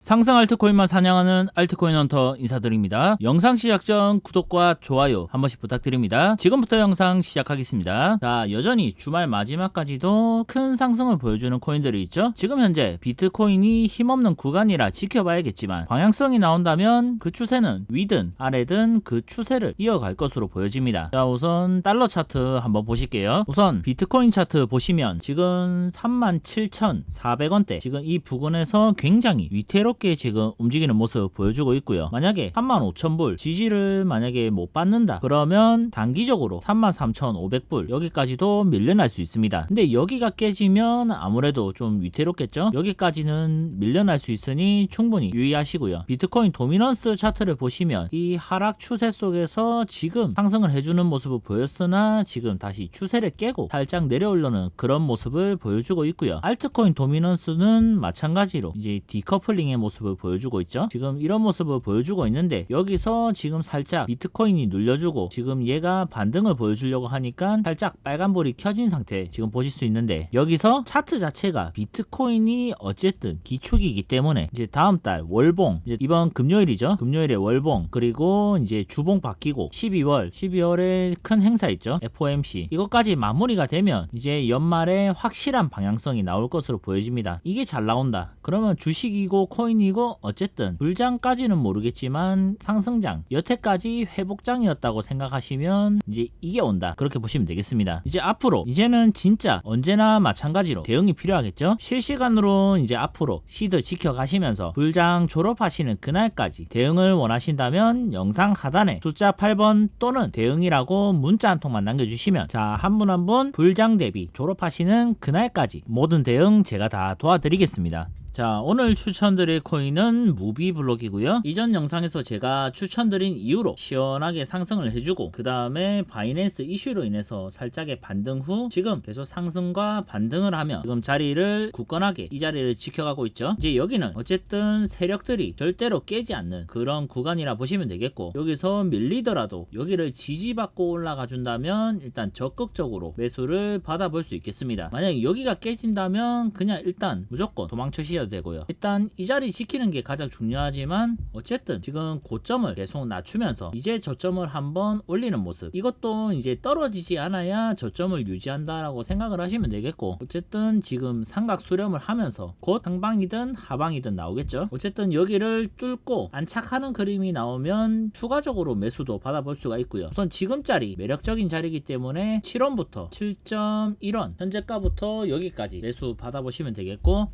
상승 알트코인만 사냥하는 알트코인 헌터 인사드립니다. 영상 시작 전 구독과 좋아요 한 번씩 부탁드립니다. 지금부터 영상 시작하겠습니다. 자, 여전히 주말 마지막까지도 큰 상승을 보여주는 코인들이 있죠. 지금 현재 비트코인이 힘없는 구간이라 지켜봐야겠지만 방향성이 나온다면 그 추세는 위든 아래든 그 추세를 이어갈 것으로 보여집니다. 자, 우선 달러 차트 한번 보실게요. 우선 비트코인 차트 보시면 지금 37,400원대 지금 이 부근에서 굉장히 위태 롭게 지금 움직이는 모습 보여주고 있고요. 만약에 35,000불 지지를 만약에 못 받는다 그러면 단기적으로 33,500불 여기까지도 밀려날 수 있습니다. 근데 여기가 깨지면 아무래도 좀 위태롭겠죠? 여기까지는 밀려날 수 있으니 충분히 유의하시고요. 비트코인 도미넌스 차트를 보시면 이 하락 추세 속에서 지금 상승을 해주는 모습을 보였으나 지금 다시 추세를 깨고 살짝 내려오려는 그런 모습을 보여주고 있고요. 알트코인 도미넌스는 마찬가지로 이제 디커플링의 모습을 보여주고 있죠. 지금 이런 모습을 보여주고 있는데 여기서 지금 살짝 비트코인이 눌려주고 지금 얘가 반등을 보여주려고 하니까 살짝 빨간불이 켜진 상태 지금 보실 수 있는데 여기서 차트 자체가 비트코인이 어쨌든 기축이기 때문에 이제 다음 달 월봉 이제 이번 금요일이죠. 금요일에 월봉 그리고 이제 주봉 바뀌고 12월 12월에 큰 행사 있죠. FOMC 이것까지 마무리가 되면 이제 연말에 확실한 방향성이 나올 것으로 보여집니다. 이게 잘 나온다. 그러면 주식이고 코인 이고 어쨌든 불장까지는 모르겠지만 상승장 여태까지 회복장이었다고 생각하시면 이제 이게 온다. 그렇게 보시면 되겠습니다. 이제 앞으로 이제는 진짜 언제나 마찬가지로 대응이 필요하겠죠. 실시간으로 이제 앞으로 시드 지켜가시면서 불장 졸업하시는 그날까지 대응을 원하신다면 영상 하단에 숫자 8번 또는 대응이라고 문자 한 통만 남겨주시면 자 한 분 한분 불장 대비 졸업하시는 그날까지 모든 대응 제가 다 도와드리겠습니다. 자 오늘 추천드릴 코인은 무비블록이고요. 이전 영상에서 제가 추천드린 이후로 시원하게 상승을 해주고 그 다음에 바이낸스 이슈로 인해서 살짝의 반등 후 지금 계속 상승과 반등을 하며 지금 자리를 굳건하게 이 자리를 지켜가고 있죠. 이제 여기는 어쨌든 세력들이 절대로 깨지 않는 그런 구간이라 보시면 되겠고 여기서 밀리더라도 여기를 지지받고 올라가 준다면 일단 적극적으로 매수를 받아볼 수 있겠습니다. 만약에 여기가 깨진다면 그냥 일단 무조건 도망치셔야 되고요. 일단 이 자리 지키는 게 가장 중요하지만 어쨌든 지금 고점을 계속 낮추면서 이제 저점을 한번 올리는 모습 이것도 이제 떨어지지 않아야 저점을 유지한다라고 생각을 하시면 되겠고 어쨌든 지금 삼각 수렴을 하면서 곧 상방이든 하방이든 나오겠죠. 어쨌든 여기를 뚫고 안착하는 그림이 나오면 추가적으로 매수도 받아볼 수가 있고요. 우선 지금 자리 매력적인 자리이기 때문에 7원부터 7.1원 현재가부터 여기까지 매수 받아보시면 되겠고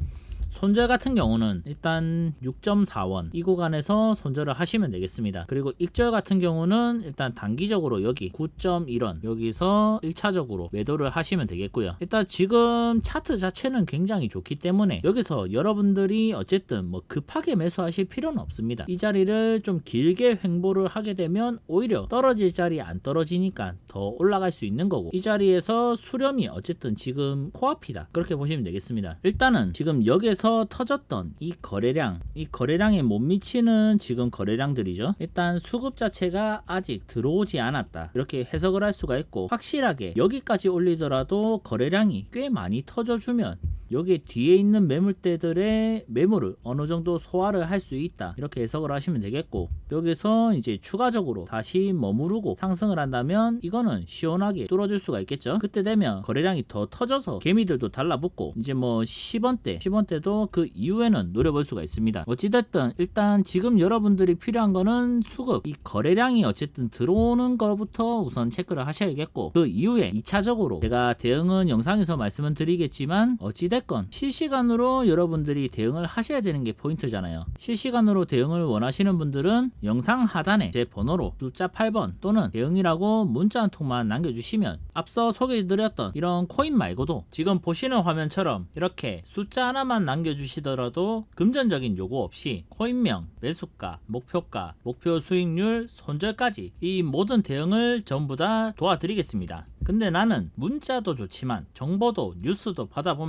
손절 같은 경우는 일단 6.4원 이 구간에서 손절을 하시면 되겠습니다. 그리고 익절 같은 경우는 일단 단기적으로 여기 9.1원 여기서 1차적으로 매도를 하시면 되겠고요. 일단 지금 차트 자체는 굉장히 좋기 때문에 여기서 여러분들이 어쨌든 뭐 급하게 매수하실 필요는 없습니다. 이 자리를 좀 길게 횡보를 하게 되면 오히려 떨어질 자리 안 떨어지니까 더 올라갈 수 있는 거고 이 자리에서 수렴이 어쨌든 지금 코앞이다. 그렇게 보시면 되겠습니다. 일단은 지금 여기에 서 터졌던 이 거래량, 이 거래량에 못 미치는 지금 거래량들이죠. 일단 수급 자체가 아직 들어오지 않았다. 이렇게 해석을 할 수가 있고 확실하게 여기까지 올리더라도 거래량이 꽤 많이 터져주면 여기 뒤에 있는 매물대들의 매물을 어느 정도 소화를 할 수 있다. 이렇게 해석을 하시면 되겠고 여기서 이제 추가적으로 다시 머무르고 상승을 한다면 이거는 시원하게 뚫어줄 수가 있겠죠? 그때 되면 거래량이 더 터져서 개미들도 달라붙고 이제 뭐 10원대 10원대도 그 이후에는 노려볼 수가 있습니다. 어찌됐든 일단 지금 여러분들이 필요한 거는 수급. 이 거래량이 어쨌든 들어오는 것부터 우선 체크를 하셔야겠고 그 이후에 2차적으로 제가 대응은 영상에서 말씀을 드리겠지만 어찌됐든 어찌됐건 실시간으로 여러분들이 대응을 하셔야 되는 게 포인트잖아요. 실시간으로 대응을 원하시는 분들은 영상 하단에 제 번호로 숫자 8번 또는 대응이라고 문자 한 통만 남겨주시면 앞서 소개해드렸던 이런 코인 말고도 지금 보시는 화면처럼 이렇게 숫자 하나만 남겨주시더라도 금전적인 요구 없이 코인명, 매수가, 목표가, 목표 수익률, 손절까지 이 모든 대응을 전부 다 도와드리겠습니다. 근데 나는 문자도 좋지만 정보도 뉴스도 받아보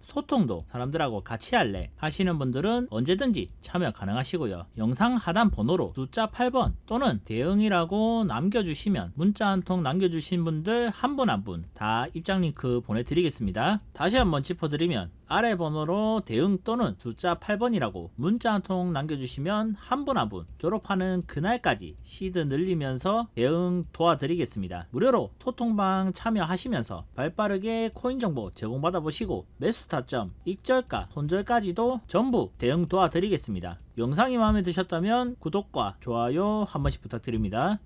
소통도 사람들하고 같이 할래 하시는 분들은 언제든지 참여 가능하시고요. 영상 하단 번호로 숫자 8번 또는 대응이라고 남겨주시면 문자 한 통 남겨주신 분들 한 분 한 분 다 입장 링크 보내드리겠습니다. 다시 한번 짚어드리면 아래 번호로 대응 또는 숫자 8번이라고 문자 한 통 남겨주시면 한 분 한 분 졸업하는 그날까지 시드 늘리면서 대응 도와드리겠습니다. 무료로 소통방 참여하시면서 발빠르게 코인 정보 제공받아 보시고 매수 타점, 익절가, 손절까지도 전부 대응 도와드리겠습니다. 영상이 마음에 드셨다면 구독과 좋아요 한 번씩 부탁드립니다.